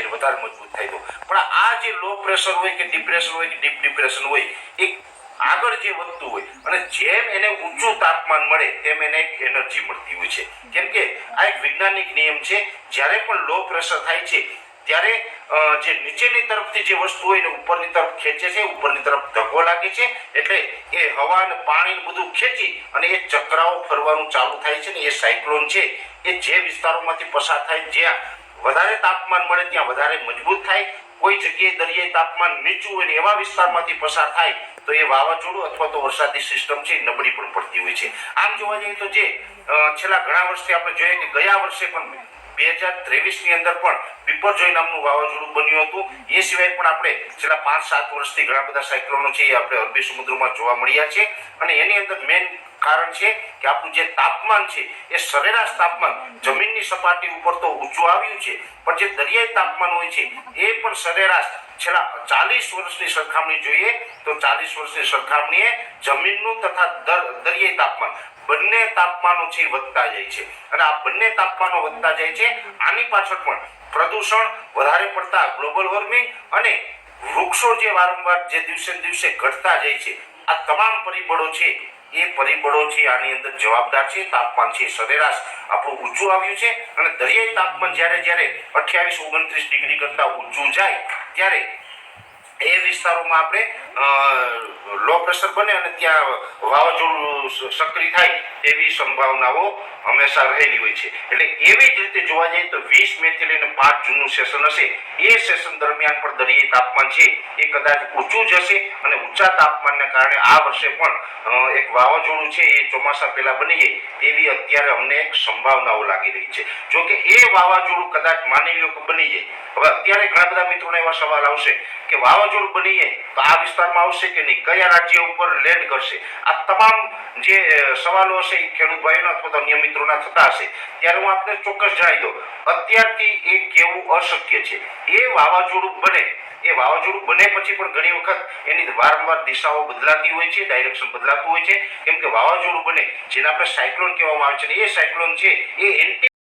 છે, વધારે મજબૂત થાય તો. પણ આ જે લો પ્રેશર હોય કે ડિપ્રેશન હોય કે ડીપ ડિપ્રેશન હોય, એ આગળ જે વધતું હોય, અને જેમ એને ઊંચું તાપમાન મળે, તેમ એને એનર્જી મળતી હોય છે. કેમ કે આ એક વૈજ્ઞાનિક નિયમ છે, જ્યારે પણ લો પ્રેશર થાય છે, ત્યારે જે નીચેની તરફથી જે વસ્તુ હોય ને ઉપરની તરફ ખેંચે છે, ઉપરની તરફ ધક્કો લાગે છે, એટલે એ હવા અને પાણી ને બધું ખેંચી અને એ ચક્રાઓ ફરવાનું ચાલુ થાય છે ને, એ સાયક્લોન છે, એ જે વિસ્તારોમાંથી પસાર થાય, જ્યાં વધારે તાપમાન મળે ત્યાં વધારે મજબૂત થાય. કોઈ જગ્યાએ દરિયાઈ તાપમાન નીચું હોય એવા વિસ્તારમાંથી પસાર થાય, તો એ વાવાઝોડું અથવા તો વરસાદી સિસ્ટમ છે નબળી પણ પડતી હોય છે. આમ જોવા જઈએ તો જે છેલ્લા ઘણા વર્ષથી આપણે જોઈએ કે ગયા વર્ષે પણ બે હજાર ત્રેવીસની અંદર પણ બિપરજોય નામનું વાવાઝોડું બન્યું હતું. એ સિવાય પણ આપણે છેલ્લા પાંચ, સાત વર્ષથી ઘણા બધા સાયક્લોનો છે એ આપણે અરબી સમુદ્રમાં જોવા મળ્યા છે. અને એની અંદર મેન કારણ છે કે આપણું જે તાપમાન છે એ સરેરાશ તાપમાન જમીનની સપાટી ઉપર તો ઊંચું આવ્યું છે, પણ જે દરિયાઈ તાપમાન હોય છે એ પણ સરેરાશ છેલ્લા ચાલીસ વર્ષની સરખામણી જોઈએ તો ચાલીસ વર્ષની સરખામણીએ જમીનનું તથા દર- દરિયાઈ તાપમાન છે વધતા જાય છે. અને આ બંને તાપમાનો વધતા જાય છે. આની પાછળ પણ પ્રદૂષણ વધારે પડતા ગ્લોબલ વોર્મિંગ અને વૃક્ષો જે વારંવાર જે દિવસે દિવસે ઘટતા જાય છે. આ તમામ પરિબળો છે એ પરિબળો છે આની અંદર જવાબદાર છે. તાપમાન છે સરેરાશ આપણું ઊંચું આવ્યું છે. અને દરિયાઈ તાપમાન જ્યારે જ્યારે અઠ્યાવીસ ઓગણત્રીસ ડિગ્રી કરતા ઊંચું જાય, ત્યારે એ વિસ્તારોમાં આપણે લો પ્રેશર બને અને ત્યાં વાવાઝોડું સક્રિય થાય એવી સંભાવનાઓ હંમેશા રહેલી હોય છે. એટલે એવી જ રીતે જોવા જઈએ તો વીસ મે થી લઈને પાંચ જૂનનું સેશન હશે. એ સેશન દરમિયાન પણ દરિયાઈ તાપમાન છે. એ કદાચ ઊંચું જશે અને ઊંચા તાપમાનને કારણે આ વર્ષે પણ એક વાવાઝોડું છે એ ચોમાસા પહેલા બની જાય એવી અત્યારે અમને એક સંભાવનાઓ લાગી રહી છે. જોકે એ વાવાઝોડું કદાચ માની કે બની જાય. હવે અત્યારે ઘણા બધા મિત્રોને એવા સવાલ આવશે કે વાવાઝોડું બની બનીએ તો આ વિસ્તારમાં આવશે કે નહીં? કયા રાજ્ય ઉપર લેન્ડ કરશે? આ તમામ જે સવાલો હશે એ ખેડૂત ભાઈઓના અથવા તો અન્ય મિત્રોના થતા હશે. ત્યારે હું આપને ચોક્કસ જણાવી દઉં. અત્યારથી એ કહેવું અશક્ય છે. એ વાવાઝોડું બને, એ વાવાઝોડું બને પછી પણ ઘણી વખત એની વારંવાર દિશાઓ બદલાતી હોય છે ડાયરેક્શન બદલાતું હોય છે. કેમ કે વાવાઝોડું બને, જેને આપણે સાયક્લોન કહેવામાં આવે છે એ સાયક્લોન છે, એ એન્ટી